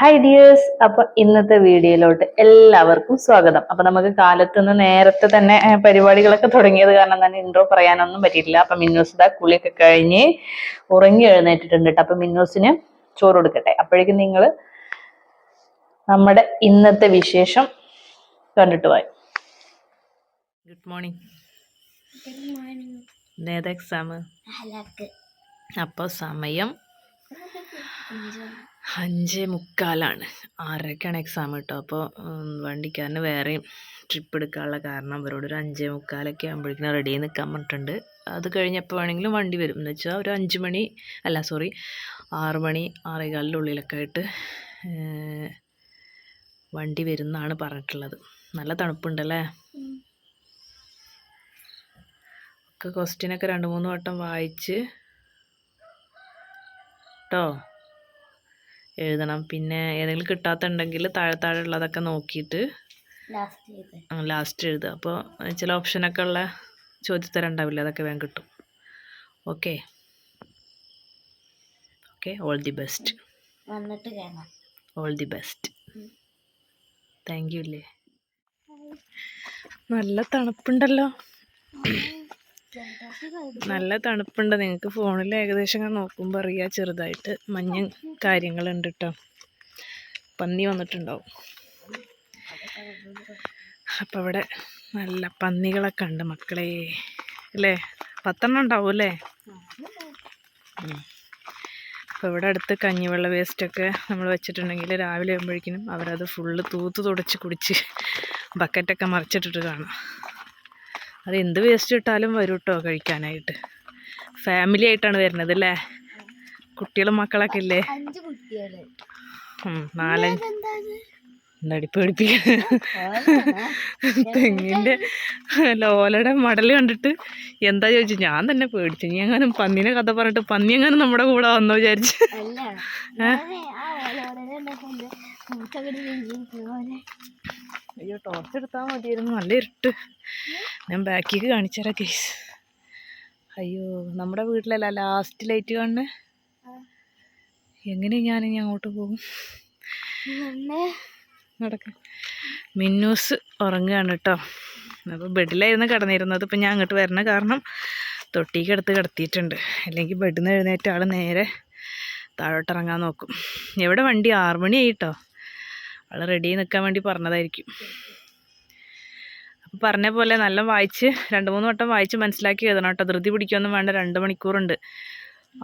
Hi dears അപ്പൊ ഇന്നത്തെ വീഡിയോയിലോട്ട് എല്ലാവർക്കും സ്വാഗതം. അപ്പൊ നമുക്ക് കാലത്തുനിന്ന് നേരത്തെ തന്നെ പരിപാടികളൊക്കെ തുടങ്ങിയത് കാരണം തന്നെ ഇൻട്രോ പറയാനൊന്നും പറ്റിയിട്ടില്ല. അപ്പൊ മിന്നൂസിന്റെ കുളിയൊക്കെ കഴിഞ്ഞ് ഉറങ്ങി എഴുന്നേറ്റിട്ടുണ്ട് കേട്ടോ. അപ്പൊ മിന്നൂസിന് ചോറ് കൊടുക്കട്ടെ. അപ്പോഴേക്കും നിങ്ങൾ നമ്മുടെ ഇന്നത്തെ വിശേഷം കണ്ടിട്ട് പോയി ഗുഡ് മോർണിംഗ് അപ്പൊ മോർണിംഗ് ഏതാ എക്സാം അപ്പോൾ സമയം അഞ്ച് മുക്കാലാണ് ആറരയ്ക്കാണ് എക്സാം കേട്ടോ അപ്പോൾ വണ്ടിക്കാരന് വേറെയും ട്രിപ്പ് എടുക്കാനുള്ള കാരണം അവരോട് ഒരു അഞ്ചേ മുക്കാലൊക്കെ ആകുമ്പോഴേക്കും റെഡി നിൽക്കാൻ പറഞ്ഞിട്ടുണ്ട്. അത് കഴിഞ്ഞപ്പോൾ വേണമെങ്കിലും വണ്ടി വരും. എന്ന് വെച്ചാൽ ഒരു അഞ്ച് മണി അല്ല സോറി ആറ് മണി ആറേകാലിന്റെ ഉള്ളിലൊക്കെ ആയിട്ട് വണ്ടി വരുന്നാണ് പറഞ്ഞിട്ടുള്ളത്. നല്ല തണുപ്പുണ്ടല്ലേ? ഒക്കെ ക്വസ്റ്റ്യനൊക്കെ രണ്ട് മൂന്ന് വട്ടം വായിച്ച് കേട്ടോ എഴുതണം. പിന്നെ ഏതെങ്കിലും കിട്ടാത്തുണ്ടെങ്കിൽ താഴെ താഴെ ഉള്ളതൊക്കെ നോക്കിയിട്ട് ലാസ്റ്റ് എഴുതുക. അപ്പോൾ ചില ഓപ്ഷനൊക്കെ ഉള്ള ചോദ്യത്തരം ഉണ്ടാവില്ല? അതൊക്കെ വേഗം കിട്ടും. Okay okay all the best വന്നിട്ട് കാണാം all the best thank you അല്ലേ നല്ല തണുപ്പുണ്ടല്ലോ. നല്ല തണുപ്പുണ്ട്. നിങ്ങൾക്ക് ഫോണിൽ ഏകദേശം നോക്കുമ്പോൾ അറിയാ. ചെറുതായിട്ട് മഞ്ഞ കാര്യങ്ങളുണ്ട് കേട്ടോ പന്നി വന്നിട്ടുണ്ടാവും. അപ്പം ഇവിടെ നല്ല പന്നികളൊക്കെ ഉണ്ട് മക്കളെ. അല്ലേ? പത്തെണ്ണം ഉണ്ടാവും അല്ലേ? അപ്പോൾ ഇവിടെ അടുത്ത് കഞ്ഞിവെള്ള വേസ്റ്റൊക്കെ നമ്മൾ വെച്ചിട്ടുണ്ടെങ്കിൽ രാവിലെ ആകുമ്പോഴേക്കിനും അവരത് ഫുള്ള് തൂത്ത് തുടച്ച് കുടിച്ച് ബക്കറ്റൊക്കെ മറിച്ചിട്ടിട്ട് കാണാം. അത് എന്ത് വേസ്റ്റ് ഇട്ടാലും വരും കേട്ടോ കഴിക്കാനായിട്ട്. ഫാമിലി ആയിട്ടാണ് വരുന്നത് അല്ലേ കുട്ടികളും മക്കളൊക്കെ ഇല്ലേ? നാലഞ്ച്. എന്താടി പേടിപ്പിക്കുക തെങ്ങിന്റെ ലോലയുടെ മടൽ കണ്ടിട്ട് എന്താ ചോദിച്ചു? ഞാൻ തന്നെ പേടിച്ചു. നീ എങ്ങാനും പന്നീനെ കഥ പറഞ്ഞിട്ട് പന്നി എങ്ങാനും നമ്മുടെ കൂടെ വന്നോ വിചാരിച്ചു. അല്ല. അയ്യോ ടോർച്ച് എടുത്താൽ മതിയായിരുന്നു. നല്ല ഇരുട്ട്. ഞാൻ ബാക്കിക്ക് കാണിച്ചു തരാം കേസ് അയ്യോ നമ്മുടെ വീട്ടിലല്ല ലാസ്റ്റ് ലൈറ്റ് കാണുന്നത് എങ്ങനെ ഞാൻ ഇനി അങ്ങോട്ട് പോകും? നടക്ക. മിന്നൂസ് ഉറങ്ങുകയാണ് കേട്ടോ. അപ്പോൾ ബെഡിലായിരുന്നു കിടന്നിരുന്നത്. ഇപ്പം ഞാൻ അങ്ങോട്ട് വരണ കാരണം തൊട്ടിക്ക് എടുത്ത് കിടത്തിയിട്ടുണ്ട്. അല്ലെങ്കിൽ ബെഡിൽ നിന്ന് എഴുന്നേറ്റ ആൾ നേരെ താഴോട്ടിറങ്ങാൻ നോക്കും. എവിടെ വണ്ടി? ആറ് ആൾ റെഡി നിൽക്കാൻ വേണ്ടി പറഞ്ഞതായിരിക്കും. അപ്പം പറഞ്ഞ പോലെ നല്ല വായിച്ച് രണ്ട് മൂന്ന് വട്ടം വായിച്ച് മനസ്സിലാക്കി എഴുതണം കേട്ടോ. ധൃതി പിടിക്കൊന്നും വേണ്ട. രണ്ട് മണിക്കൂറുണ്ട്.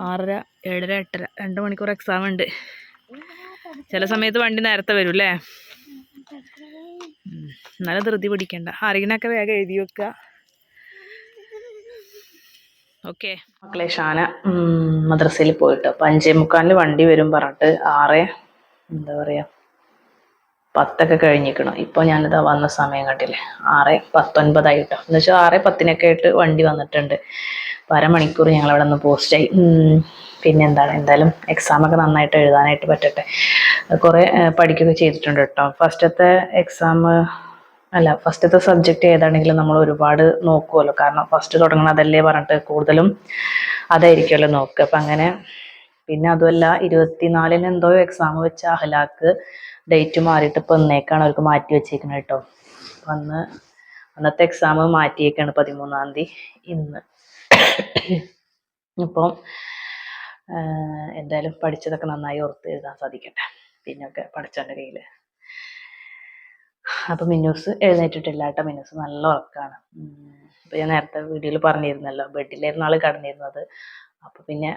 ആറര ഏഴര എട്ടര രണ്ട് മണിക്കൂർ എക്സാം ഉണ്ട്. ചില സമയത്ത് വണ്ടി നേരത്തെ വരും അല്ലേ നല്ല ധൃതി പിടിക്കണ്ട. ആരെങ്കിനൊക്കെ വേഗം എഴുതി വെക്കുക ഓക്കെ. മക്കളെ ഷാന മദ്രസയിൽ പോയിട്ട്. അപ്പം അഞ്ചേ മുക്കാലിന് വണ്ടി വരും പറഞ്ഞിട്ട് ആറ് എന്താ പറയുക പത്തൊക്കെ കഴിഞ്ഞിരിക്കണം. ഇപ്പോൾ ഞാനിതാ വന്ന സമയം കണ്ടില്ലേ? ആറ് പത്തൊൻപതായിട്ടോ. എന്ന് വെച്ചാൽ ആറ് പത്തിനൊക്കെ ആയിട്ട് വണ്ടി വന്നിട്ടുണ്ട്. അപ്പോൾ ഞങ്ങൾ അവിടെ നിന്ന് പോസ്റ്റായി പിന്നെ എന്താണ്? എന്തായാലും എക്സാമൊക്കെ നന്നായിട്ട് എഴുതാനായിട്ട് പറ്റട്ടെ. കുറേ പഠിക്കുകയൊക്കെ ചെയ്തിട്ടുണ്ട് കേട്ടോ. ഫസ്റ്റത്തെ എക്സാം അല്ല ഫസ്റ്റത്തെ സബ്ജക്റ്റ് ഏതാണെങ്കിലും നമ്മൾ ഒരുപാട് നോക്കുമല്ലോ കാരണം ഫസ്റ്റ് തുടങ്ങണതല്ലേ പറഞ്ഞിട്ട് കൂടുതലും അതായിരിക്കുമല്ലോ നോക്കുക. അപ്പം അങ്ങനെ പിന്നെ അതുമല്ല ഇരുപത്തിനാലിന് എന്തോ എക്സാം വെച്ച അഹ്ലാക്ക് ഡേറ്റ് മാറിയിട്ട് ഇപ്പൊ ഇന്നേക്കാണ് അവർക്ക് മാറ്റി വെച്ചേക്കുന്നത് കേട്ടോ അന്ന് അന്നത്തെ എക്സാം മാറ്റിയേക്കാണ് പതിമൂന്നാം തീയതി ഇന്ന്. ഇപ്പം എന്തായാലും പഠിച്ചതൊക്കെ നന്നായി ഓർത്ത് എഴുതാൻ സാധിക്കട്ടെ. പിന്നൊക്കെ പഠിച്ചവന്റെ കയ്യിൽ അപ്പം മിന്നൂസ് എഴുന്നേറ്റിട്ടില്ല കേട്ടോ മിന്നൂസ് നല്ല ഉറക്കാണ്. ഇപ്പൊ ഞാൻ നേരത്തെ വീഡിയോയിൽ പറഞ്ഞിരുന്നല്ലോ ബെഡിലായിരുന്നു ആൾ കിടന്നിരുന്നത്. അപ്പോൾ പിന്നെ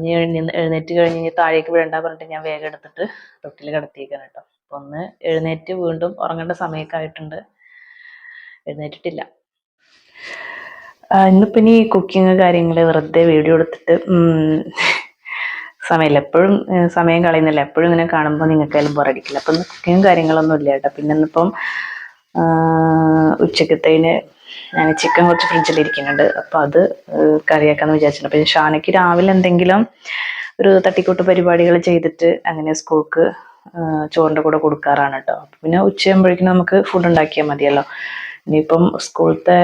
നീ എഴുന്നേ എഴുന്നേറ്റ് കഴിഞ്ഞ് ഇനി താഴേക്ക് വീഴണ്ട പറഞ്ഞിട്ട് ഞാൻ വേഗം എടുത്തിട്ട് തൊട്ടിൽ കിടത്തിയേക്കാണ് കേട്ടോ. അപ്പോൾ ഒന്ന് എഴുന്നേറ്റ് വീണ്ടും ഉറങ്ങേണ്ട സമയക്കായിട്ടുണ്ട് എഴുന്നേറ്റിട്ടില്ല. ഇന്നിപ്പോൾ ഇനി കുക്കിങ് കാര്യങ്ങൾ വെറുതെ വീഡിയോ എടുത്തിട്ട് സമയമില്ല. എപ്പോഴും സമയം കളയുന്നില്ല. എപ്പോഴും ഇങ്ങനെ കാണുമ്പോൾ നിങ്ങൾക്കായാലും ബോറടിക്കില്ല അപ്പം ഇന്ന് കുക്കിങ്ങും കാര്യങ്ങളൊന്നും ഇല്ല കേട്ടോ. പിന്നെ ഇന്നിപ്പം ഉച്ചക്കത്തേന് ഞാൻ ചിക്കൻ കുറച്ച് ഫ്രിഡ്ജിൽ ഇരിക്കുന്നുണ്ട്. അപ്പോൾ അത് കറിയാക്കാന്ന് വിചാരിച്ചിട്ടുണ്ട്. അപ്പോൾ ഷാനയ്ക്ക് രാവിലെ എന്തെങ്കിലും ഒരു തട്ടിക്കൂട്ട് പരിപാടികൾ ചെയ്തിട്ട് അങ്ങനെ സ്കൂൾക്ക് ചോറിന്റെ കൂടെ കൊടുക്കാറാണ് കേട്ടോ പിന്നെ ഉച്ചയാകുമ്പോഴേക്കും നമുക്ക് ഫുഡ് ഉണ്ടാക്കിയാൽ മതിയല്ലോ. ഇനിയിപ്പം സ്കൂളത്തെ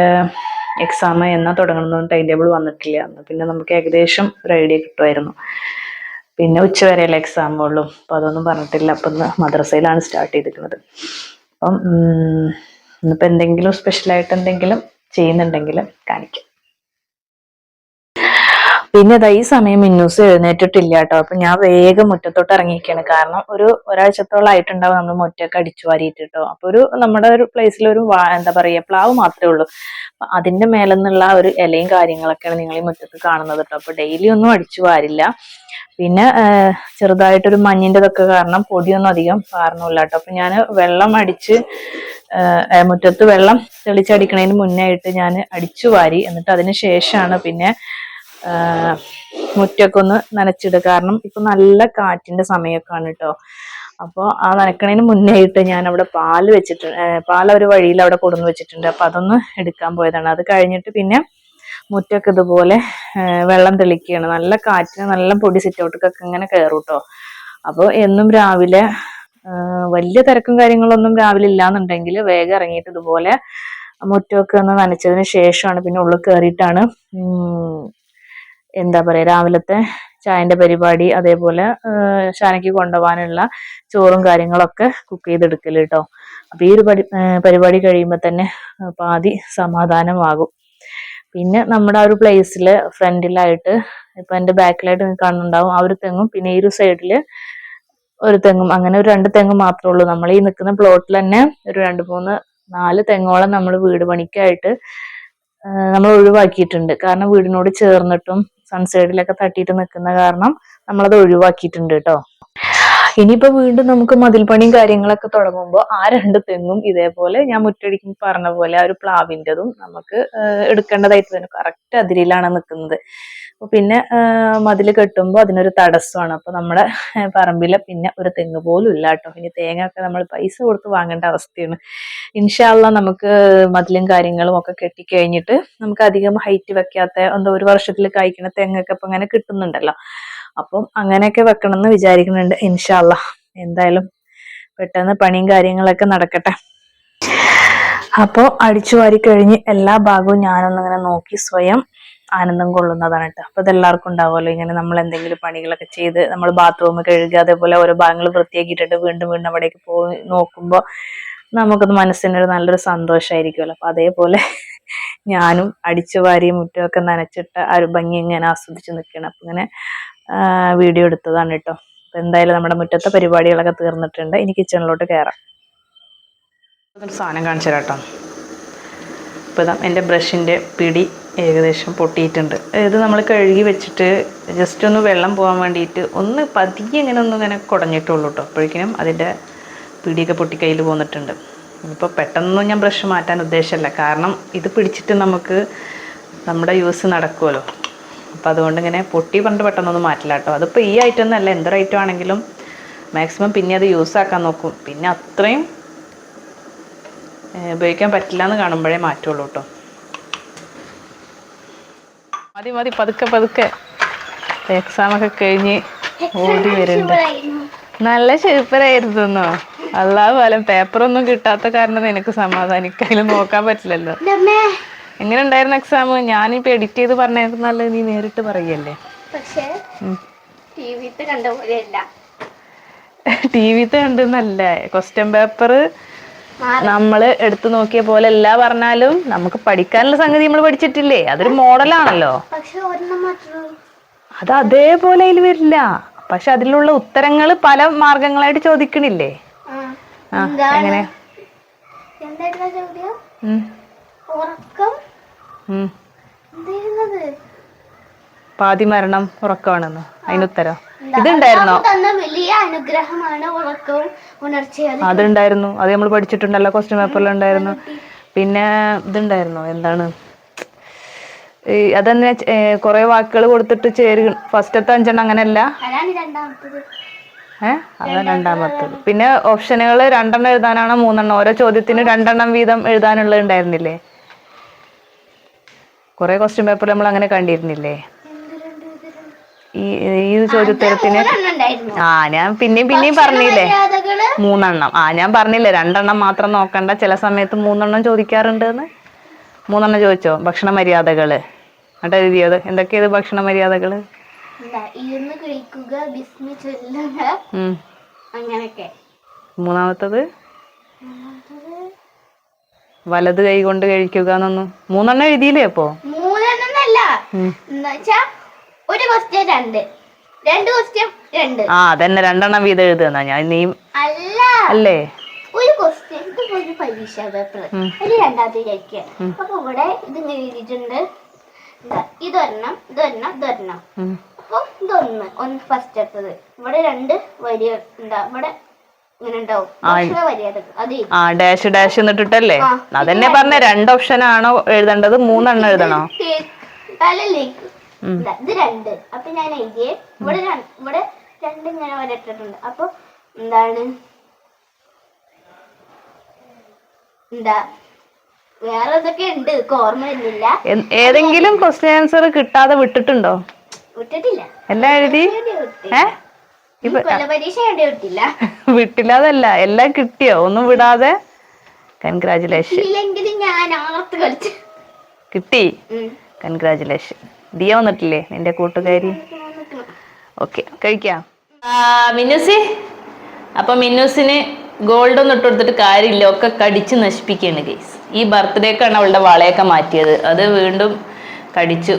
എക്സാം എന്നാ തുടങ്ങണമെന്ന് ടൈം ടേബിൾ വന്നിട്ടില്ല. പിന്നെ നമുക്ക് ഏകദേശം ഒരു ഐഡിയ കിട്ടുമായിരുന്നു. പിന്നെ ഉച്ചവരെയല്ലേ എക്സാം ഉള്ളൂ. അപ്പോൾ അതൊന്നും പറഞ്ഞിട്ടില്ല. അപ്പം ഇന്ന് മദ്രസയിലാണ് സ്റ്റാർട്ട് ചെയ്തിരിക്കുന്നത്. അപ്പം ഇന്നിപ്പോ എന്തെങ്കിലും സ്പെഷ്യലായിട്ട് എന്തെങ്കിലും ചെയ്യുന്നുണ്ടെങ്കിൽ കാണിക്കാം. പിന്നെ ദാ ഈ സമയം മിന്നൂസ് എഴുന്നേറ്റിട്ടില്ല കേട്ടോ. അപ്പൊ ഞാൻ വേഗം മുറ്റത്തോട്ട് ഇറങ്ങിയിരിക്കുകയാണ്. കാരണം ഒരു ഒരാഴ്ചത്തോളം ആയിട്ടുണ്ടാവും നമ്മൾ മുറ്റൊക്കെ അടിച്ചു വാരിയിട്ട് അപ്പൊ ഒരു നമ്മുടെ ഒരു പ്ലേസിൽ ഒരു എന്താ പറയാ പ്ലാവ് മാത്രമേ ഉള്ളൂ. അതിന്റെ മേലെ നിന്നുള്ള ഒരു ഇലയും കാര്യങ്ങളൊക്കെയാണ് നിങ്ങൾ ഈ മുറ്റത്ത് കാണുന്നത് കേട്ടോ. അപ്പൊ ഡെയിലി ഒന്നും അടിച്ചു വാരില്ല. പിന്നെ ചെറുതായിട്ടൊരു മഞ്ഞിന്റെതൊക്കെ കാരണം പൊടിയൊന്നും അധികം കാരണമില്ല കേട്ടോ. അപ്പൊ ഞാൻ വെള്ളം അടിച്ച് മുറ്റത്ത് വെള്ളം തെളിച്ചടിക്കണതിന് മുന്നേ ആയിട്ട് ഞാൻ അടിച്ചു വാരി. എന്നിട്ട് അതിന് ശേഷമാണ് പിന്നെ മുറ്റൊക്കെ ഒന്ന് നനച്ചിടുക കാരണം ഇപ്പൊ നല്ല കാറ്റിന്റെ സമയമൊക്കെയാണ് കേട്ടോ അപ്പോൾ ആ നനക്കണതിന് മുന്നേ ആയിട്ട് ഞാൻ അവിടെ പാൽ വെച്ചിട്ട് പാൽ ഒരു വഴിയിൽ അവിടെ കൊടുന്ന് വെച്ചിട്ടുണ്ട്. അപ്പൊ അതൊന്ന് എടുക്കാൻ പോയതാണ്. അത് കഴിഞ്ഞിട്ട് പിന്നെ മുറ്റൊക്കെ ഇതുപോലെ വെള്ളം തെളിക്കുകയാണ് നല്ല കാറ്റിന് നല്ല പൊടി സിറ്റൗട്ടൊക്കെ ഇങ്ങനെ കയറും കേട്ടോ അപ്പോൾ എന്നും രാവിലെ വലിയ തിരക്കും കാര്യങ്ങളൊന്നും രാവിലെ ഇല്ലാന്നുണ്ടെങ്കിൽ വേഗം ഇറങ്ങിയിട്ട് ഇതുപോലെ മുറ്റമൊക്കെ ഒന്ന് നനച്ചതിന് ശേഷമാണ് പിന്നെ ഉള്ളിൽ കയറിയിട്ടാണ് എന്താ പറയാ രാവിലത്തെ ചായന്റെ പരിപാടി അതേപോലെ ഷാനയ്ക്ക് കൊണ്ടുപോകാനുള്ള ചോറും കാര്യങ്ങളൊക്കെ കുക്ക് ചെയ്തെടുക്കൽ കേട്ടോ അപ്പൊ ഈ ഒരു പരി പരിപാടി കഴിയുമ്പോൾ തന്നെ പാതി സമാധാനമാകും. പിന്നെ നമ്മുടെ ആ ഒരു പ്ലേസിൽ ഫ്രണ്ടിലായിട്ട് ഇപ്പൊ എന്റെ ബാക്കിലായിട്ട് കാണുന്നുണ്ടാവും ആ ഒരു തെങ്ങും പിന്നെ ഈ ഒരു സൈഡിൽ ഒരു തെങ്ങും അങ്ങനെ ഒരു രണ്ട് തെങ്ങ് മാത്രമേ ഉള്ളൂ. നമ്മൾ ഈ നിൽക്കുന്ന പ്ലോട്ടിൽ തന്നെ ഒരു രണ്ട് മൂന്ന് നാല് തെങ്ങോളം നമ്മൾ വീട് പണിക്കായിട്ട് നമ്മൾ ഒഴിവാക്കിയിട്ടുണ്ട്. കാരണം വീടിനോട് ചേർന്നിട്ടും സൺസൈഡിലൊക്കെ തട്ടിയിട്ട് നിൽക്കുന്ന കാരണം നമ്മളത് ഒഴിവാക്കിയിട്ടുണ്ട് കേട്ടോ. ഇനിയിപ്പോ വീണ്ടും നമുക്ക് മതിൽ പണിയും കാര്യങ്ങളൊക്കെ തുടങ്ങുമ്പോൾ ആ രണ്ട് തെങ്ങും ഇതേപോലെ ഞാൻ മുറ്റടിക്കുമ്പോൾ പറഞ്ഞ പോലെ ആ ഒരു പ്ലാവിന്റെതും നമുക്ക് എടുക്കേണ്ടതായിട്ട് വരും. കറക്റ്റ് അതിരിലാണ് നിൽക്കുന്നത്. പിന്നെ മതിൽ കെട്ടുമ്പോൾ അതിനൊരു തടസ്സമാണ്. അപ്പൊ നമ്മുടെ പറമ്പിൽ പറമ്പിലെ പിന്നെ ഒരു തെങ്ങ് പോലും ഇല്ല കേട്ടോ. ഇനി തേങ്ങ ഒക്കെ നമ്മൾ പൈസ കൊടുത്ത് വാങ്ങേണ്ട അവസ്ഥയാണ്. ഇൻഷാല്ല നമുക്ക് മതിലും കാര്യങ്ങളും ഒക്കെ കെട്ടിക്കഴിഞ്ഞിട്ട് നമുക്ക് അധികം ഹൈറ്റ് വെക്കാത്ത എന്താ ഒരു വർഷത്തിൽ കായ്ക്കുന്ന തെങ്ങൊക്കെ ഇപ്പൊ അങ്ങനെ കിട്ടുന്നുണ്ടല്ലോ. അപ്പം അങ്ങനെയൊക്കെ വെക്കണം എന്ന് വിചാരിക്കുന്നുണ്ട് ഇൻഷാല്ല എന്തായാലും പെട്ടെന്ന് പണിയും കാര്യങ്ങളൊക്കെ നടക്കട്ടെ. അപ്പോൾ അടിച്ചു വാരി കഴിഞ്ഞ് എല്ലാ ഭാഗവും ഞാനൊന്നിങ്ങനെ നോക്കി സ്വയം ആനന്ദം കൊള്ളുന്നതാണ് കേട്ടോ. അപ്പൊ ഇതെല്ലാവർക്കും ഉണ്ടാവുമല്ലോ. ഇങ്ങനെ നമ്മൾ എന്തെങ്കിലും പണികളൊക്കെ ചെയ്ത് നമ്മൾ ബാത്റൂം കഴുകുക അതേപോലെ ഓരോ ഭാഗങ്ങൾ വൃത്തിയാക്കിയിട്ടിട്ട് വീണ്ടും വീണ്ടും അവിടേക്ക് പോയി നോക്കുമ്പോൾ നമുക്കത് മനസ്സിനൊരു നല്ലൊരു സന്തോഷമായിരിക്കുമല്ലോ അപ്പൊ അതേപോലെ ഞാനും അടിച്ചു വാരി മുറ്റമൊക്കെ നനച്ചിട്ട് ആ ഒരു ഭംഗി ഇങ്ങനെ ആസ്വദിച്ച് നിൽക്കണം അപ്പൊ ഇങ്ങനെ വീഡിയോ എടുത്തതാണ് കേട്ടോ. അപ്പൊ എന്തായാലും നമ്മുടെ മുറ്റത്തെ പരിപാടികളൊക്കെ തീർന്നിട്ടുണ്ട്. ഇനി കിച്ചണിലോട്ട് കയറാം സാധനം കാണിച്ചു തരാം കേട്ടോ. ഇപ്പം ഇതാ എന്റെ ബ്രഷിന്റെ പിടി. ഏകദേശം പൊട്ടിയിട്ടുണ്ട്. ഇത് നമ്മൾ കഴുകി വെച്ചിട്ട് ജസ്റ്റ് ഒന്ന് വെള്ളം പോകാൻ വേണ്ടിയിട്ട് ഒന്ന് പതിയെ ഇങ്ങനെ ഒന്ന് ഇങ്ങനെ കുടഞ്ഞിട്ടുള്ളൂ കേട്ടോ അപ്പോഴേക്കിനും അതിന്റെ പിടിയൊക്കെ പൊട്ടി കയ്യിൽ പോന്നിട്ടുണ്ട്. ഇപ്പോൾ പെട്ടെന്നൊന്നും ഞാൻ ബ്രഷ് മാറ്റാൻ ഉദ്ദേശമല്ല കാരണം ഇത് പിടിച്ചിട്ട് നമുക്ക് നമ്മുടെ യൂസ് നടക്കുമല്ലോ അപ്പോൾ അതുകൊണ്ട് ഇങ്ങനെ പൊട്ടി പണ്ട് പെട്ടെന്നൊന്നും മാറ്റില്ല കേട്ടോ അതിപ്പോൾ ഈ ഐറ്റം ഒന്നല്ല എന്തൊരു ഐറ്റം ആണെങ്കിലും മാക്സിമം പിന്നെ അത് യൂസ് ആക്കാൻ നോക്കും. പിന്നെ അത്രയും ഉപയോഗിക്കാൻ പറ്റില്ല എന്ന് കാണുമ്പോഴേ മാറ്റുള്ളൂ കേട്ടോ മതി മതി പതുക്കെ പതുക്കെ. എക്സാം ഒക്കെ കഴിഞ്ഞ് ഓടി വരുന്നുണ്ട് നല്ല സൂപ്പറായിരുന്നോ അല്ലാതെ പോലും പേപ്പറൊന്നും കിട്ടാത്ത കാരണം എനിക്ക് സമാധാനിക്കാൻ അതിൽ നോക്കാൻ പറ്റില്ലല്ലോ. എങ്ങനെ ഉണ്ടായിരുന്നു എക്സാം ഞാനിപ്പോ എഡിറ്റ് ചെയ്ത് പറഞ്ഞേക്കുന്നല്ല നീ നേരിട്ട് പറയല്ലേ? ടി വിത്തെ വിത്തെ കണ്ടെന്നല്ലേ. ക്വസ്റ്റ്യൻ പേപ്പർ നമ്മൾ എടുത്തു നോക്കിയ പോലെ അല്ല പറഞ്ഞാലും നമുക്ക് പഠിക്കാനുള്ള സംഗതി നമ്മൾ പഠിച്ചിട്ടില്ലേ? അതൊരു മോഡലാണല്ലോ. അത് അതേപോലെ അതിൽ വരില്ല. പക്ഷെ അതിലുള്ള ഉത്തരങ്ങൾ പല മാർഗങ്ങളായിട്ട് ചോദിക്കണില്ലേ? ആ. എങ്ങനെ? ഉം, ഉറക്കം? പാതി മരണം ഉറക്കമാണെന്ന് അതിനുത്തരം ഇതുണ്ടായിരുന്നോ? വലിയ അനുഗ്രഹമാണ് ഉറക്കവും ഉണർച്ചയും. അതുണ്ടായിരുന്നു. അത് നമ്മൾ പഠിച്ചിട്ടുണ്ടല്ലോ ക്വസ്റ്റ്യൻ പേപ്പറിൽ ഉണ്ടായിരുന്നു. പിന്നെ ഇതുണ്ടായിരുന്നോ? എന്താണ്? അതന്നെ കുറെ വാക്കുകൾ കൊടുത്തിട്ട് ചേരു ഫസ്റ്റത്തെ അഞ്ചെണ്ണം അങ്ങനെയല്ല? രണ്ടാമത്തത്. ഏഹ് അതാണ് രണ്ടാമത്തത്. പിന്നെ ഓപ്ഷനുകൾ രണ്ടെണ്ണം എഴുതാനാണോ മൂന്നെണ്ണം? ഓരോ ചോദ്യത്തിന് രണ്ടെണ്ണം വീതം എഴുതാനുള്ളത് ഉണ്ടായിരുന്നില്ലേ? കുറെ ക്വസ്റ്റ്യൻ പേപ്പർ നമ്മൾ അങ്ങനെ കണ്ടിരുന്നില്ലേ എന്ത് രണ്ട് ഇത് രണ്ട്? ഈ ഈ ചോദ്യോത്തരത്തിന്. ആ ഞാൻ പിന്നെയും പിന്നെയും പറഞ്ഞില്ലേ? മൂന്നെണ്ണം. ആ ഞാൻ പറഞ്ഞില്ലേ രണ്ടെണ്ണം മാത്രം നോക്കണ്ട. ചില സമയത്ത് മൂന്നെണ്ണം ചോദിക്കാറുണ്ട് എന്ന് മൂന്നെണ്ണം ചോദിച്ചോ? ഭക്ഷണ മര്യാദകൾ. എന്നിട്ട് എഴുതിയത് എന്തൊക്കെയത് ഭക്ഷണ മര്യാദകൾ? മൂന്നാമത്തത്? വലത് കൈ കൊണ്ട് കഴിക്കുക എന്നൊന്നും. മൂന്നെണ്ണം എഴുതിയില്ലേ അപ്പോ? മൂന്നെണ്ണം ഒരു ക്വസ്റ്റ്യൻ രണ്ട്. രണ്ട് ക്വസ്റ്റ്യൻ രണ്ട്. ആ അതന്നെ രണ്ടെണ്ണം വീതം എഴുതുന്ന ഞാൻ നീ അല്ല. അല്ലേ? ഒരു ക്വസ്റ്റ്യൻ ഇതിപ്പോ ഒരു പരീക്ഷ പേപ്പർ. ഒരു രണ്ടാമത്തെ വിചാരിക്കുക അപ്പൊ ഇവിടെ ഇത് എഴുതിയിട്ടുണ്ട്. ഇതൊരെണ്ണം ഇതൊരെണ്ണം ഇതൊരെണ്ണം. അപ്പൊ ഇതൊന്ന് ഒന്ന് ഫസ്റ്റ് എടുത്തത്. ഇവിടെ രണ്ട് വരി എന്താ ഇവിടെ ഡാഷ് ഡാഷ് എന്നിട്ടിട്ടല്ലേ. അതന്നെ പറഞ്ഞ രണ്ട് ഓപ്ഷൻ ആണോ എഴുതേണ്ടത്? മൂന്നെണ്ണം എഴുതണോ? ഇതാ, രണ്ട്. അപ്പൊ ഞാൻ എഴുതിയേ. ഇവിടെ ഇവിടെ രണ്ട് ഇങ്ങനെ വരട്ടിട്ടുണ്ട്. അപ്പൊ എന്താണ്? എന്താ? വേറെ ഇതൊക്കെ ഉണ്ട്. ഓർമ്മ വരുന്നില്ല ഏതെങ്കിലും ക്വസ്റ്റ്യൻ ആൻസർ കിട്ടാതെ വിട്ടിട്ടുണ്ടോ? വിട്ടിട്ടില്ല. എല്ലാം എഴുതി? വിട്ടില്ലാതല്ല എല്ലാം കിട്ടിയോ? ഒന്നും വിടാതെ. കൺഗ്രാചുലേഷൻ കിട്ടി. കൺഗ്രാചുലേഷൻ ദിയ വന്നിട്ടില്ലേ? നിന്റെ കൂട്ടുകാരി. ഓക്കെ കഴിക്കാം. മിന്നുസി. അപ്പൊ മിന്നുസിന് ഗോൾഡ് ഒന്നും ഇട്ട് കൊടുത്തിട്ട് കാര്യമില്ല. ഒക്കെ കടിച്ച് നശിപ്പിക്കുകയാണ് ഗെയ്സ് ഈ ബർത്ത്ഡേക്കാണ് അവളുടെ വളയൊക്കെ മാറ്റിയത്. അത് വീണ്ടും കടിച്ചു.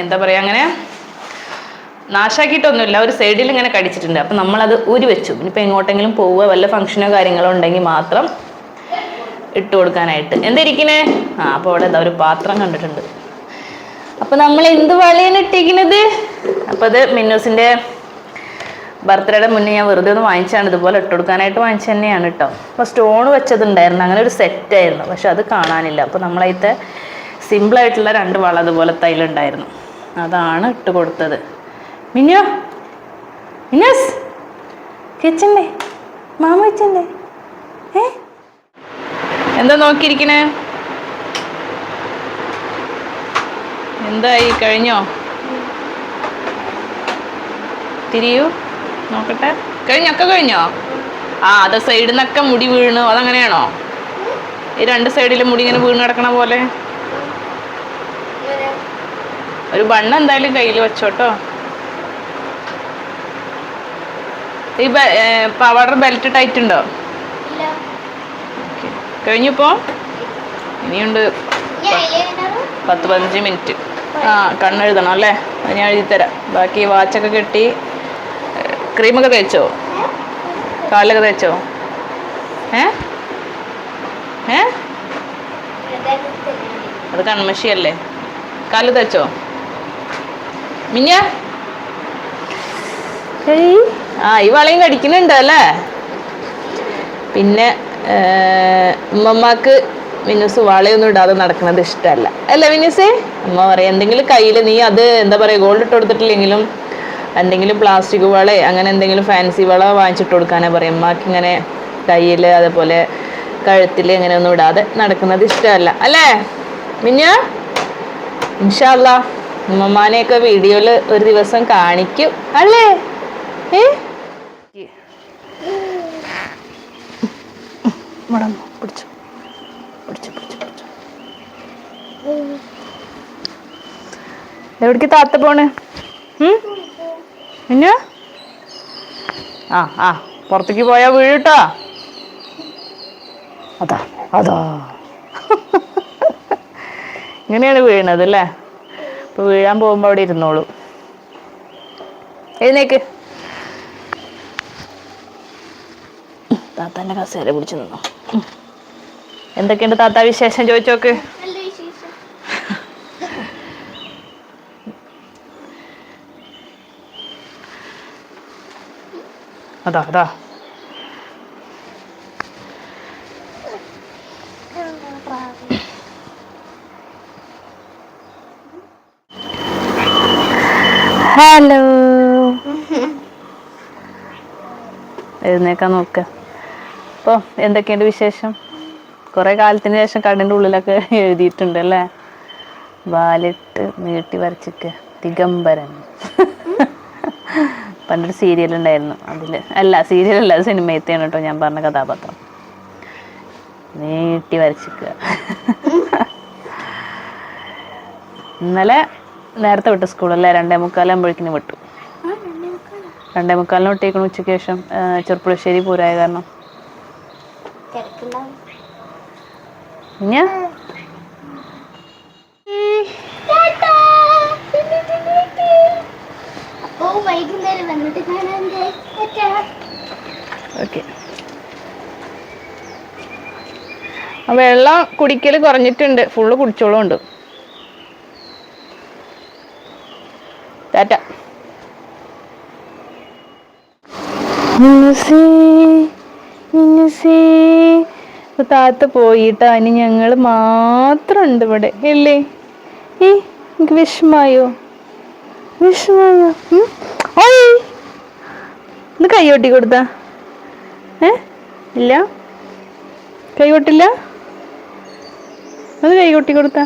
എന്താ പറയാ അങ്ങനെ? നാശാക്കിയിട്ടൊന്നുമില്ല. ഒരു സൈഡിൽ ഇങ്ങനെ കടിച്ചിട്ടുണ്ട്. അപ്പം നമ്മളത് ഊരി വെച്ചു. ഇനിയിപ്പോൾ എങ്ങോട്ടെങ്കിലും പോവുക വല്ല ഫംഗ്ഷനോ കാര്യങ്ങളോ ഉണ്ടെങ്കിൽ മാത്രം ഇട്ട് കൊടുക്കാനായിട്ട്. എന്തിരിക്കണേ? ആ അപ്പോൾ അവിടെ എന്താ ഒരു പാത്രം കണ്ടിട്ടുണ്ട്. അപ്പൊ നമ്മൾ എന്ത് വളയാണ് ഇട്ടിരിക്കുന്നത്? അപ്പൊ അത് മിന്നൂസിന്റെ ബർത്ത്ഡേയുടെ മുന്നേ ഞാൻ വെറുതെ ഒന്ന് വാങ്ങിച്ചാണ് ഇതുപോലെ ഇട്ട് കൊടുക്കാനായിട്ട് വാങ്ങിച്ചു തന്നെയാണ് കേട്ടോ. അപ്പോൾ സ്റ്റോൺ വെച്ചതുണ്ടായിരുന്നു. അങ്ങനെ ഒരു സെറ്റ് ആയിരുന്നു. പക്ഷെ അത് കാണാനില്ല. അപ്പോൾ സിമ്പിൾ ആയിട്ടുള്ള രണ്ട് വള അതുപോലെ തൈലുണ്ടായിരുന്നു. അതാണ് ഇട്ട് കൊടുത്തത്. മിന്നോ? മിന്നസ്? കിച്ചണ്ടേ മാമ കിച്ചണ്ടേ ഏ? എന്താ നോക്കിയിരിക്കണേ? എന്തായി? കഴിഞ്ഞോ? തിരിയൂ. നോക്കട്ടെ. കഴിഞ്ഞൊക്കെ കഴിഞ്ഞോ? ആ അത് സൈഡിൽ നിന്നൊക്കെ മുടി വീണു. അതങ്ങനെയാണോ? ഈ രണ്ട് സൈഡിലും മുടി ഇങ്ങനെ വീണ് കിടക്കണ പോലെ? ഒരു ബണ്ണ് എന്തായാലും കയ്യിൽ വെച്ചോട്ടോ. ഈ പവർ ബെൽറ്റ് ടൈറ്റ് ഉണ്ടോ? കഴിഞ്ഞിപ്പോ ഇനിയുണ്ട് പത്ത് പതിനഞ്ച് മിനിറ്റ്. ആ കണ്ണെഴുതണം അല്ലേ? അത് ഞാൻ എഴുതി തരാം ബാക്കി വാച്ചൊക്കെ കെട്ടി ക്രീമൊക്കെ തേച്ചോ? കാലൊക്കെ തേച്ചോ? ഏ? ഏ? അത് കൺമഷിയല്ലേ? കാൽ തേച്ചോ? മിഞ്ഞ ആ ഈ വളയും കടിക്കുന്നുണ്ട് അല്ലേ? പിന്നെ ഉമ്മമ്മക്ക് മിനുസ് വളയൊന്നും ഇടാതെ നടക്കുന്നത് ഇഷ്ടമല്ല അല്ല മിനുസേ അമ്മ പറയാം എന്തെങ്കിലും കയ്യിൽ നീ അത് എന്താ പറയുക ഗോൾഡ് ഇട്ട് കൊടുത്തിട്ടില്ലെങ്കിലും എന്തെങ്കിലും പ്ലാസ്റ്റിക് വള അങ്ങനെ എന്തെങ്കിലും ഫാൻസി വള വാങ്ങിച്ചിട്ട് കൊടുക്കാനേ പറയും അമ്മയ്ക്ക് ഇങ്ങനെ കയ്യിൽ അതേപോലെ കഴുത്തിൽ ഇങ്ങനെ ഒന്നും ഇടാതെ നടക്കുന്നത് ഇഷ്ടമല്ല അല്ലേ മിഞ്ഞ ഇൻഷാല്ല ഉമ്മമാനെയൊക്കെ വീഡിയോയിൽ ഒരു ദിവസം കാണിക്കും അല്ലേ ഏ പിടിച്ചു പിടിച്ചു പിടിച്ചു എവിടേക്ക് താത്ത പോണ്? പിന്നെ ആ ആ പുറത്തേക്ക് പോയാ വീഴട്ടോ? അതാ അതാ. ഇങ്ങനെയാണ് വീഴണത് അല്ലേ? ഇപ്പൊ വീഴാൻ പോകുമ്പോ അവിടെ ഇരുന്നോളൂ. എഴുന്നേക്ക്. താത്താന്റെ കസേര പിടിച്ചു നിന്നു. എന്തൊക്കെയുണ്ട് താത്ത വിശേഷം? ചോദിച്ചോക്ക്. അതാ അതാ. ഹലോ. എഴുന്നേക്കാൻ നോക്ക. അപ്പോൾ എന്തൊക്കെയുണ്ട് വിശേഷം? കുറേ കാലത്തിന് ശേഷം കടിന്റെ ഉള്ളിലൊക്കെ എഴുതിയിട്ടുണ്ട് അല്ലേ? വാലിട്ട് നീട്ടി വരച്ചിട്ട് ദിഗംബരൻ. പണ്ടൊരു സീരിയൽ ഉണ്ടായിരുന്നു. അതിൽ അല്ല സീരിയൽ അല്ല അത് സിനിമയത്തെയാണ് കേട്ടോ ഞാൻ പറഞ്ഞ കഥാപാത്രം. നീട്ടി വരച്ചിക്കുക ഇന്നലെ നേരത്തെ വിട്ടു സ്കൂളല്ലേ രണ്ടേ മുക്കാലാകുമ്പോഴേക്കിന് വിട്ടു. രണ്ടേ മുക്കാലാ രണ്ടേ മുക്കാലിന് വിട്ടേക്കണു ഉച്ചയ്ക്ക് ശേഷം ചെറുപ്പുളശ്ശേരി പൂരായ കാരണം. ഞാൻ ഓക്കെ വെള്ളം കുടിക്കൽ കുറഞ്ഞിട്ടുണ്ട്. ഫുള്ള് കുടിച്ചോളുണ്ട് ടാറ്റ താത്ത പോയിട്ടാ. ഇനി ഞങ്ങൾ മാത്രമുണ്ട് ഇവിടെ. അല്ലേ ഏ എനിക്ക് വിഷമായോ ഉം? ഓയ്. ഒന്ന് കൈ കൊട്ടി കൊടുത്താ? ഏ? ഇല്ല? കൈ കൊട്ടില്ല അത് കൈ കൊട്ടി കൊടുത്താ?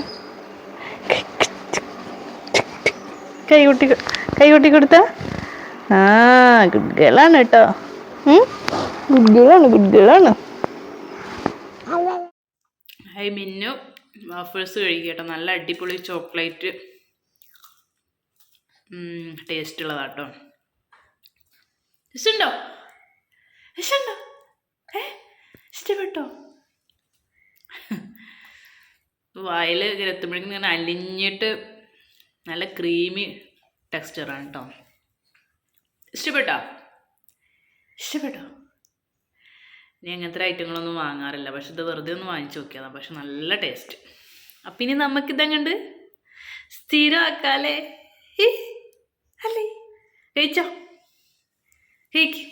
കൈ കൊട്ടി കൈ കൊട്ടി. കൊടുത്താ ആ ഗുഡ് ഗേളാണ് കേട്ടോ good good hi Minnu wafers കഴിക്കട്ടോ നല്ല അടിപൊളി ചോക്ലേറ്റ്. ടേസ്റ്റ് ഉള്ളതാട്ടോ. ഇഷ്ടമുണ്ടോ ഇഷ്ടമുണ്ടോ ഏ? ഇഷ്ടപ്പെട്ടോ? വായിൽ എത്തുമ്പോഴേക്കും ഇങ്ങനെ അലിഞ്ഞിട്ട് നല്ല ക്രീമി ടെക്സ്ചറാണ് കേട്ടോ ഇഷ്ടപ്പെട്ടോ? ഇഷ്ടപ്പെട്ടോ? ഇനി അങ്ങനത്തെ ഐറ്റങ്ങളൊന്നും വാങ്ങാറില്ല. പക്ഷെ ഇത് വെറുതെ ഒന്ന് വാങ്ങിച്ചു നോക്കിയതാണ് പക്ഷെ നല്ല ടേസ്റ്റ് അപ്പം ഇനി നമുക്കിതങ്ങണ്ട്? ഹി, അല്ലേ? കഴിച്ചോ കഴിക്ക്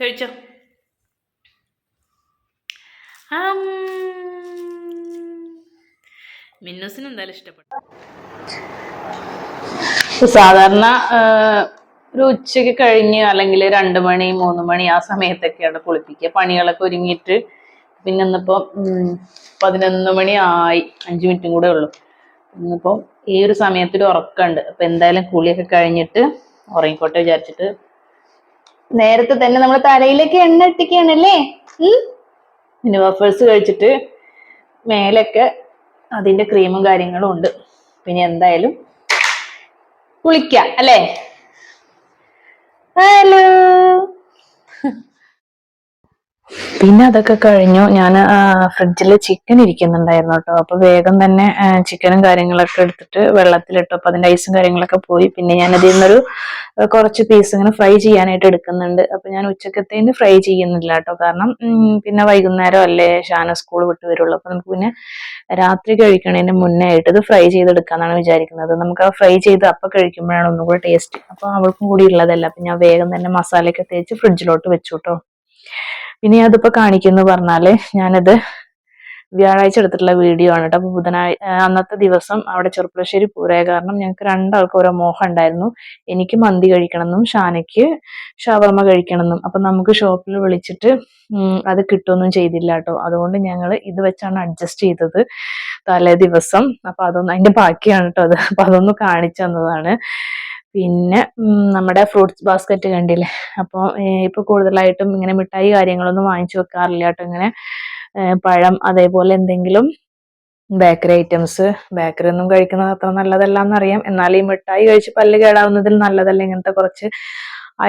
കഴിച്ചോ. മിന്നൂസിന് എന്തായാലും ഇഷ്ടപ്പെട്ടു. സാധാരണ ഒരു ഉച്ചയ്ക്ക് കഴിഞ്ഞ് അല്ലെങ്കിൽ രണ്ട് മണി മൂന്ന് മണി ആ സമയത്തൊക്കെയാണ് കുളിപ്പിക്കുക. പണികളൊക്കെ ഒരുങ്ങിയിട്ട് പിന്നെ ഇന്നിപ്പോൾ പതിനൊന്ന് മണി ആയി അഞ്ച് മിനിറ്റും കൂടെ ഉള്ളൂ. ഇന്നിപ്പോൾ ഈ ഒരു സമയത്തൊരു ഉറക്കമുണ്ട് അപ്പം എന്തായാലും കുളിയൊക്കെ കഴിഞ്ഞിട്ട് ഉറങ്ങിക്കോട്ടെ വിചാരിച്ചിട്ട്. നേരത്തെ തന്നെ നമ്മൾ തലയിലേക്ക് എണ്ണ ഇട്ടിക്കുകയാണല്ലേ പിന്നെ വഫേഴ്സ് കഴിച്ചിട്ട് മേലൊക്കെ അതിന്റെ ക്രീമും കാര്യങ്ങളും ഉണ്ട്. പിന്നെ എന്തായാലും കുളിക്ക അല്ലേ? ഹലോ പിന്നെ അതൊക്കെ കഴിഞ്ഞു. ഞാൻ ഫ്രിഡ്ജിൽ ചിക്കൻ ഇരിക്കുന്നുണ്ടായിരുന്നു കേട്ടോ. അപ്പൊ വേഗം തന്നെ ചിക്കനും കാര്യങ്ങളൊക്കെ എടുത്തിട്ട് വെള്ളത്തിലിട്ടു. അപ്പൊ അതിന്റെ ഐസും കാര്യങ്ങളൊക്കെ പോയി. പിന്നെ ഞാൻ അതിൽ നിന്നൊരു കുറച്ച് പീസ് ഇങ്ങനെ ഫ്രൈ ചെയ്യാനായിട്ട് എടുക്കുന്നുണ്ട്. അപ്പൊ ഞാൻ ഉച്ചക്കത്തേന് ഫ്രൈ ചെയ്യുന്നില്ല കേട്ടോ. കാരണം പിന്നെ വൈകുന്നേരം അല്ലേ ഷാന സ്കൂൾ വിട്ട് വരുള്ളൂ. അപ്പൊ നമുക്ക് പിന്നെ രാത്രി കഴിക്കണതിന് മുന്നേ ആയിട്ട് ഇത് ഫ്രൈ ചെയ്തെടുക്കാന്നാണ് വിചാരിക്കുന്നത്. നമുക്ക് ആ ഫ്രൈ ചെയ്ത് അപ്പൊ കഴിക്കുമ്പോഴാണ് ഒന്നും കൂടെ ടേസ്റ്റ് അപ്പൊ അവൾക്കും കൂടി ഉള്ളതല്ല. അപ്പൊ ഞാൻ വേഗം തന്നെ മസാലയൊക്കെ തേച്ച് ഫ്രിഡ്ജിലോട്ട് വെച്ചു കേട്ടോ. പിന്നെ അതിപ്പോ കാണിക്കുന്നു പറഞ്ഞാൽ ഞാനത് വ്യാഴാഴ്ച എടുത്തിട്ടുള്ള വീഡിയോ ആണ് കേട്ടോ അപ്പൊ ബുധനാഴ്ച അന്നത്തെ ദിവസം അവിടെ ചെറുപ്പുളശ്ശേരി പൂരായ കാരണം ഞങ്ങൾക്ക് രണ്ടാൾക്കും ഓരോ മോഹം ഉണ്ടായിരുന്നു. എനിക്ക് മന്തി കഴിക്കണമെന്നും ഷാനയ്ക്ക് ഷവർമ കഴിക്കണമെന്നും. അപ്പൊ നമുക്ക് ഷോപ്പിൽ വിളിച്ചിട്ട് അത് കിട്ടുമൊന്നും ചെയ്തില്ല കേട്ടോ അതുകൊണ്ട് ഞങ്ങൾ ഇത് വെച്ചാണ് അഡ്ജസ്റ്റ് ചെയ്തത് തലേ ദിവസം. അപ്പൊ അതൊന്നും അതിന്റെ ബാക്കിയാണ് കേട്ടോ അത്. അപ്പൊ അതൊന്ന് കാണിച്ചു തന്നതാണ്. പിന്നെ നമ്മുടെ ഫ്രൂട്ട്സ് ബാസ്ക്കറ്റ് കണ്ടില്ലേ? അപ്പോൾ ഇപ്പൊ കൂടുതലായിട്ടും ഇങ്ങനെ മിഠായി കാര്യങ്ങളൊന്നും വാങ്ങിച്ചു വെക്കാറില്ല കേട്ടോ ഇങ്ങനെ. പഴം അതേപോലെ എന്തെങ്കിലും ബേക്കറി ഐറ്റംസ്. ബേക്കറി ഒന്നും കഴിക്കുന്നത് അത്ര നല്ലതല്ല എന്നറിയാം എന്നാൽ ഈ മിഠായി കഴിച്ച് പല്ല് കേടാവുന്നതിൽ നല്ലതല്ല ഇങ്ങനത്തെ കുറച്ച്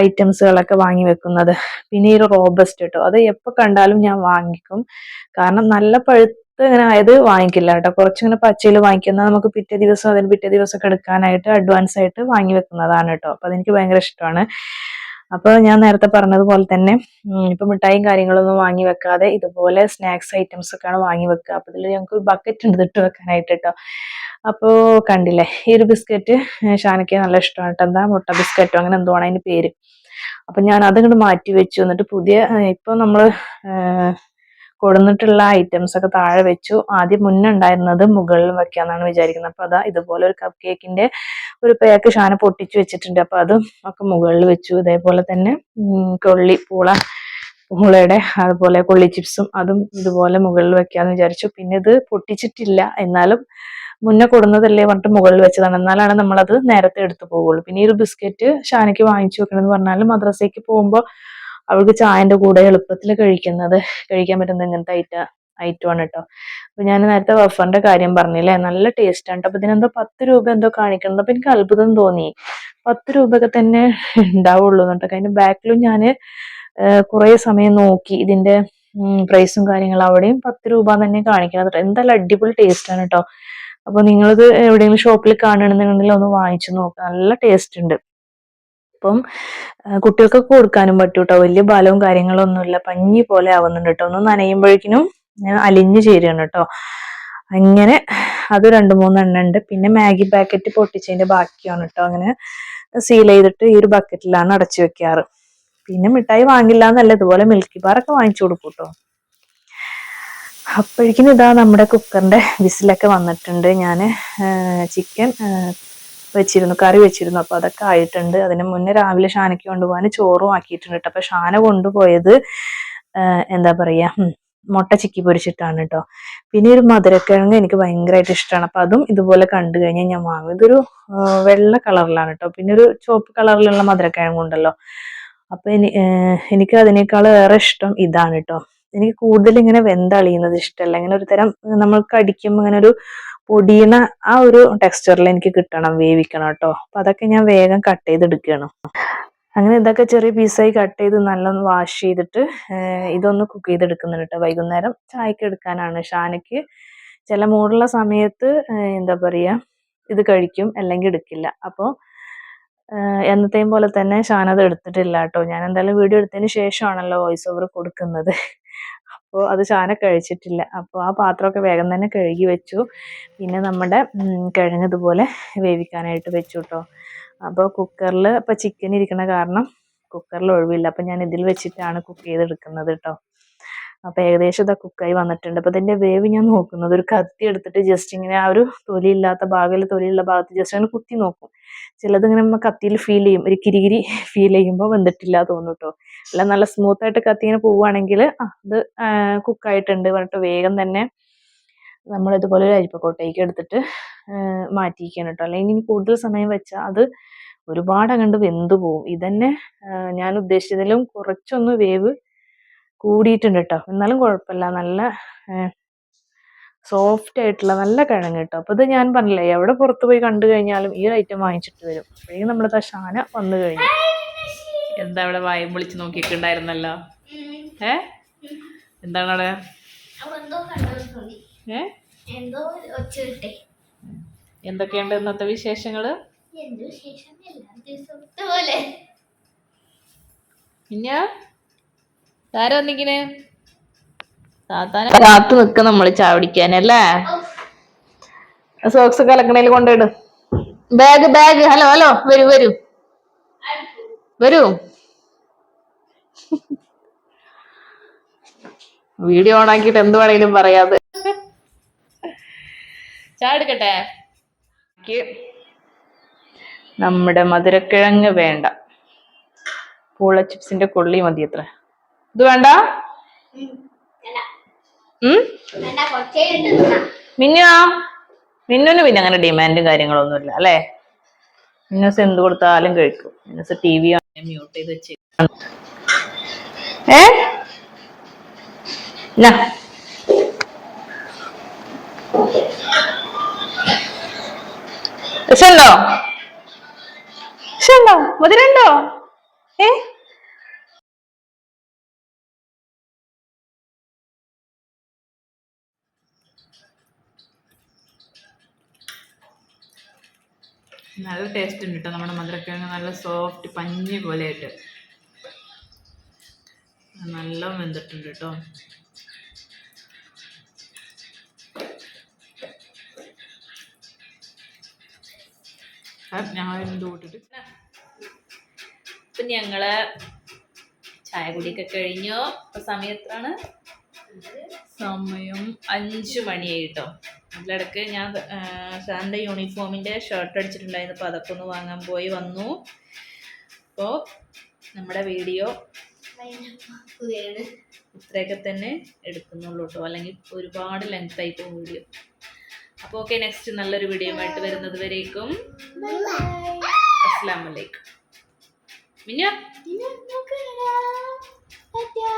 ഐറ്റംസുകളൊക്കെ വാങ്ങി വെക്കുന്നത്. പിന്നെ ഈ റോബസ്റ്റ് കേട്ടോ അത് എപ്പോൾ കണ്ടാലും ഞാൻ വാങ്ങിക്കും. കാരണം നല്ല പഴുത്ത് ഇങ്ങനെ ആയത് വാങ്ങിക്കില്ല കേട്ടോ. കുറച്ചിങ്ങനെ പച്ചയിൽ വാങ്ങിക്കുന്നത് നമുക്ക് പിറ്റേ ദിവസം അതിന് പിറ്റേ ദിവസം ഒക്കെ എടുക്കാനായിട്ട് അഡ്വാൻസ് ആയിട്ട് വാങ്ങി വെക്കുന്നതാണ് കേട്ടോ. അപ്പൊ അതെനിക്ക് ഭയങ്കര ഇഷ്ടമാണ്. അപ്പോൾ ഞാൻ നേരത്തെ പറഞ്ഞതുപോലെ തന്നെ ഇപ്പൊ മിഠായും കാര്യങ്ങളൊന്നും വാങ്ങി വെക്കാതെ ഇതുപോലെ സ്നാക്സ് ഐറ്റംസ് ഒക്കെയാണ് വാങ്ങി വെക്കുക. അപ്പൊ ഇതിൽ ഞങ്ങൾക്ക് ബക്കറ്റ് ഉണ്ട് ഇട്ട് വെക്കാനായിട്ട് കേട്ടോ. അപ്പോ കണ്ടില്ലേ ഈ ഒരു ബിസ്ക്കറ്റ് ഷാനയ്ക്ക് നല്ല ഇഷ്ടമാണ് കേട്ടോ. എന്താ മുട്ട ബിസ്ക്കറ്റോ അങ്ങനെ എന്തോ ആണ് അതിന്റെ പേര്. അപ്പൊ ഞാൻ അതങ്ങോട്ട് മാറ്റി വെച്ചു. എന്നിട്ട് പുതിയ ഇപ്പൊ നമ്മൾ ഏഹ്, കൊടുന്നിട്ടുള്ള ഐറ്റംസ് ഒക്കെ താഴെ വെച്ചു. ആദ്യം മുന്നേ ഉണ്ടായിരുന്നത് മുകളിൽ വെക്കാന്നാണ് വിചാരിക്കുന്നത്. അപ്പൊ അതാ ഇതുപോലെ ഒരു കപ്പ് കേക്കിന്റെ ഒരു പേക്ക് ഷാന പൊട്ടിച്ചു വെച്ചിട്ടുണ്ട്. അപ്പൊ അതും ഒക്കെ മുകളിൽ വെച്ചു. ഇതേപോലെ തന്നെ കൊള്ളി പൂള പൂളയുടെ അതുപോലെ കൊള്ളി ചിപ്സും അതും ഇതുപോലെ മുകളിൽ വെക്കാന്ന് വിചാരിച്ചു. പിന്നെ ഇത് പൊട്ടിച്ചിട്ടില്ല. എന്നാലും മുന്നേ കൊടുന്നതല്ലേ പറഞ്ഞിട്ട് മുകളിൽ വെച്ചതാണ്. എന്നാലാണ് നമ്മളത് നേരത്തെ എടുത്തു പോവുള്ളൂ. പിന്നെ ഈ ഒരു ബിസ്ക്കറ്റ് ഷാനയ്ക്ക് വാങ്ങിച്ചു വെക്കണമെന്ന് പറഞ്ഞാൽ മദ്രസയ്ക്ക് പോകുമ്പോൾ അവൾക്ക് ചായന്റെ കൂടെ എളുപ്പത്തിൽ കഴിക്കുന്നത് കഴിക്കാൻ പറ്റുന്ന ഇങ്ങനത്തെ ഐറ്റ ഐറ്റമാണ് കേട്ടോ അപ്പൊ ഞാൻ നേരത്തെ വഫറിന്റെ കാര്യം പറഞ്ഞില്ലേ? നല്ല ടേസ്റ്റ് ആണ്. അപ്പൊ ഇതിനെന്തോ പത്ത് രൂപ എന്തോ കാണിക്കണം. അപ്പൊ എനിക്ക് അത്ഭുതം തോന്നി. പത്ത് രൂപയൊക്കെ തന്നെ ഉണ്ടാവുള്ളൂ എന്നിട്ടൊക്കെ അതിന്റെ ബാക്കിലും ഞാൻ കുറെ സമയം നോക്കി ഇതിന്റെ പ്രൈസും കാര്യങ്ങളും. അവിടെയും പത്ത് രൂപ തന്നെ കാണിക്കണം. എന്തായാലും അടിപൊളി ടേസ്റ്റ് ആണ് കേട്ടോ അപ്പൊ നിങ്ങളിത് എവിടെയെങ്കിലും ഷോപ്പിൽ കാണുകയാണെന്നുണ്ടെങ്കിൽ ഒന്ന് വാങ്ങിച്ചു നോക്കുക നല്ല ടേസ്റ്റ് ഉണ്ട്. അപ്പം ആ, കുട്ടികൾക്കൊക്കെ കൊടുക്കാനും പറ്റും കേട്ടോ വലിയ ബലവും കാര്യങ്ങളും ഒന്നുമില്ല പഞ്ഞി പോലെ ആവുന്നുണ്ട് കേട്ടോ. ഒന്ന് നനയുമ്പോഴേക്കിനും അലിഞ്ഞു ചേരുകയാണ് കേട്ടോ. അങ്ങനെ അത് രണ്ട് മൂന്നെണ്ണം ഉണ്ട്. പിന്നെ മാഗി പാക്കറ്റ് പൊട്ടിച്ചതിന്റെ ബാക്കിയാണ് കേട്ടോ. അങ്ങനെ സീൽ ചെയ്തിട്ട് ഈ ഒരു ബക്കറ്റിലാണ് അടച്ചു വെക്കാറ്. പിന്നെ മിഠായി വാങ്ങില്ല എന്നല്ല ഇതുപോലെ മിൽക്കി ബാർ ഒക്കെ വാങ്ങിച്ചു കൊടുക്കും കേട്ടോ. അപ്പോഴേക്കും ഇതാ നമ്മുടെ കുക്കറിന്റെ വിസിലൊക്കെ വന്നിട്ടുണ്ട്. ഞാൻ ചിക്കൻ വെച്ചിരുന്നു കറി വെച്ചിരുന്നു. അപ്പൊ അതൊക്കെ ആയിട്ടുണ്ട്. അതിന് മുന്നേ രാവിലെ ഷാനയ്ക്ക് കൊണ്ടുപോകാൻ ചോറും ആക്കിയിട്ടുണ്ട് കേട്ടോ. അപ്പൊ ഷാന കൊണ്ടുപോയത് എന്താ പറയാ മുട്ട ചിക്കി പൊരിച്ചിട്ടാണ് കേട്ടോ. പിന്നെ ഒരു മധുരക്കിഴങ്ങ് എനിക്ക് ഭയങ്കരമായിട്ട് ഇഷ്ടമാണ് അപ്പൊ അതും ഇതുപോലെ കണ്ടു കഴിഞ്ഞാൽ ഞാൻ വാങ്ങും. ഇതൊരു വെള്ള കളറിലാണ് കേട്ടോ. പിന്നെ ഒരു ചുവപ്പ് കളറിലുള്ള മധുരക്കിഴങ്ങ് ഉണ്ടല്ലോ. അപ്പൊ എനി എനിക്ക് അതിനേക്കാൾ ഏറെ ഇഷ്ടം ഇതാണ് കേട്ടോ. എനിക്ക് കൂടുതൽ ഇങ്ങനെ വെന്തളിയുന്നത് ഇഷ്ടമല്ല. ഇങ്ങനെ ഒരു തരം നമ്മൾ കടിക്കുമ്പോൾ ഇങ്ങനെ ഒരു പൊടിയണ ആ ഒരു ടെക്സ്ചറിൽ എനിക്ക് കിട്ടണം വേവിക്കണം കേട്ടോ. അപ്പൊ അതൊക്കെ ഞാൻ വേഗം കട്ട് ചെയ്തെടുക്കുകയാണ്. അങ്ങനെ ഇതൊക്കെ ചെറിയ പീസായി കട്ട് ചെയ്ത് നല്ലൊന്ന് വാഷ് ചെയ്തിട്ട് ഇതൊന്ന് കുക്ക് ചെയ്തെടുക്കുന്നുണ്ട് കേട്ടോ വൈകുന്നേരം. ചായക്ക് എടുക്കാനാണ്. ഷാനയ്ക്ക് ചില മൂടുള്ള സമയത്ത് എന്താ പറയാ ഇത് കഴിക്കും അല്ലെങ്കിൽ എടുക്കില്ല. അപ്പോൾ എന്നത്തെയും പോലെ തന്നെ ഷാനത് എടുത്തിട്ടില്ല കേട്ടോ. ഞാൻ എന്തായാലും വീഡിയോ എടുത്തതിന് ശേഷമാണല്ലോ വോയിസ് ഓവർ കൊടുക്കുന്നത്. അപ്പോൾ അത് ചാന കഴിച്ചിട്ടില്ല. അപ്പോൾ ആ പാത്രമൊക്കെ വേഗം തന്നെ കഴുകി വെച്ചു. പിന്നെ നമ്മുടെ കിഴങ്ങതുപോലെ വേവിക്കാനായിട്ട് വെച്ചു കേട്ടോ അപ്പോൾ കുക്കറിൽ ഇപ്പോൾ ചിക്കൻ ഇരിക്കണ കാരണം കുക്കറിൽ ഒഴിവില്ല. അപ്പോൾ ഞാൻ ഇതിൽ വെച്ചിട്ടാണ് കുക്ക് ചെയ്തെടുക്കുന്നത് കേട്ടോ അപ്പോൾ ഏകദേശം ഇതാ കുക്കായി വന്നിട്ടുണ്ട്. അപ്പോൾ ഇതിന്റെ വേവ് ഞാൻ നോക്കുന്നത് ഒരു കത്തി എടുത്തിട്ട് ജസ്റ്റ് ഇങ്ങനെ ആ ഒരു തൊലിയില്ലാത്ത ഭാഗത്തിൽ തൊലിയുള്ള ഭാഗത്ത് ജസ്റ്റ് അങ്ങനെ കുത്തി നോക്കും. ചിലത് ഇങ്ങനെ നമ്മൾ കത്തിയിൽ ഫീൽ ചെയ്യും. ഒരു കിരികിരി ഫീൽ ചെയ്യുമ്പോൾ വെന്തിട്ടില്ല തോന്നും കേട്ടോ അല്ല നല്ല സ്മൂത്ത് ആയിട്ട് കത്തി ഇങ്ങനെ പോവുകയാണെങ്കിൽ അത് കുക്കായിട്ടുണ്ട് പറഞ്ഞിട്ട് വേഗം തന്നെ നമ്മൾ ഇതുപോലെ ഒരു അരിപ്പക്കോട്ടയ്ക്ക് എടുത്തിട്ട് മാറ്റിയിരിക്കണം കേട്ടോ അല്ലെങ്കിൽ ഇനി കൂടുതൽ സമയം വെച്ചാൽ അത് ഒരുപാട് അങ്ങോട്ട് വെന്തു പോവും. ഇതന്നെ ഞാൻ ഉദ്ദേശിച്ചതിലും കുറച്ചൊന്ന് വേവ് കൂടിയിട്ടുണ്ട് കേട്ടോ എന്നാലും കുഴപ്പമില്ല. നല്ല സോഫ്റ്റ് ആയിട്ടുള്ള നല്ല കിഴങ്ങ് കേട്ടോ അപ്പോൾ ഇത് ഞാൻ പറഞ്ഞില്ലേ എവിടെ പുറത്ത് പോയി കണ്ടു കഴിഞ്ഞാലും ഈ ഒരു ഐറ്റം വാങ്ങിച്ചിട്ട് വരും. അപ്പോഴേക്കും നമ്മുടെ ദശാന വന്നു കഴിഞ്ഞു. എന്താ അവിടെ വായും വിളിച്ച് നോക്കിയിട്ടുണ്ടായിരുന്നല്ലോ? ഏ? എന്താണ് അവിടെ? ഏ? എന്തൊക്കെയുണ്ട് ഇന്നത്തെ വിശേഷങ്ങൾ? എന്ത് വിശേഷം? എല്ലാ ദിവസവും പിന്നെ ആരാ വന്നിക്കണേ താത്താനെ കാത്തു നിക്ക നമ്മൾ ചാവടിക്കാനല്ലേ സോക്സ് ഒക്കെ കലക്കണേൽ കൊണ്ടിട് ബാഗ് ബാഗ് ഹലോ ഹലോ വരൂ വരൂ. വരൂ. വീഡിയോ ഓൺ ആക്കിയിട്ട് എന്ത് വേണേലും പറയാതെ. ചാടിക്കട്ടെ നമ്മുടെ മധുരക്കിഴങ്ങ് വേണ്ട. പൂള ചിപ്സിന്റെ കൊള്ളി മതി അത്ര ഇത് വേണ്ട? മിന്നുവാ മിന്നുന് പിന്നെ അങ്ങനെ ഡിമാൻഡും കാര്യങ്ങളൊന്നുമില്ല അല്ലേ? മിന്നസ് എന്ത് കൊടുത്താലും കഴിക്കും. മിന്നസ് ടി വി മ്യൂട്ട് ചെയ്ത് വെച്ച് ഏ? ഇല്ല. വിഷമുണ്ടോ വിഷമുണ്ടോ മധുരണ്ടോ ഏ? നല്ല ടേസ്റ്റ് ഉണ്ട് കേട്ടോ നമ്മുടെ മധുരക്കിഴങ്ങ്. നല്ല സോഫ്റ്റ് പഞ്ഞി പോലെ ആയിട്ട് നല്ല വെന്തിട്ടുണ്ട് കേട്ടോ ഞാൻ കൂട്ടിട്ട്? ഞങ്ങൾ ചായ കുടിയൊക്കെ കഴിഞ്ഞു. ഇപ്പൊ സമയം എത്രയാണ് സമയം അഞ്ച് മണിയായി കേട്ടോ അതിലിടക്ക് ഞാൻ സാറിന്റെ യൂണിഫോമിന്റെ ഷർട്ട് അടിച്ചിട്ടുണ്ടായിരുന്നു. അപ്പോൾ അതൊക്കെ ഒന്ന് വാങ്ങാൻ പോയി വന്നു. അപ്പോൾ നമ്മുടെ വീഡിയോ ഇത്രയൊക്കെ തന്നെ എടുക്കുന്നുള്ളൂ കേട്ടോ. അല്ലെങ്കിൽ ഒരുപാട് ലെങ്ത് ആയി പോകും വീഡിയോ. അപ്പോൾ ഓക്കെ നെക്സ്റ്റ് നല്ലൊരു വീഡിയോ ആയിട്ട് വരുന്നത് വരേക്കും. അസ്സാം വലൈക്കും മിന്ന. ടാറ്റാ.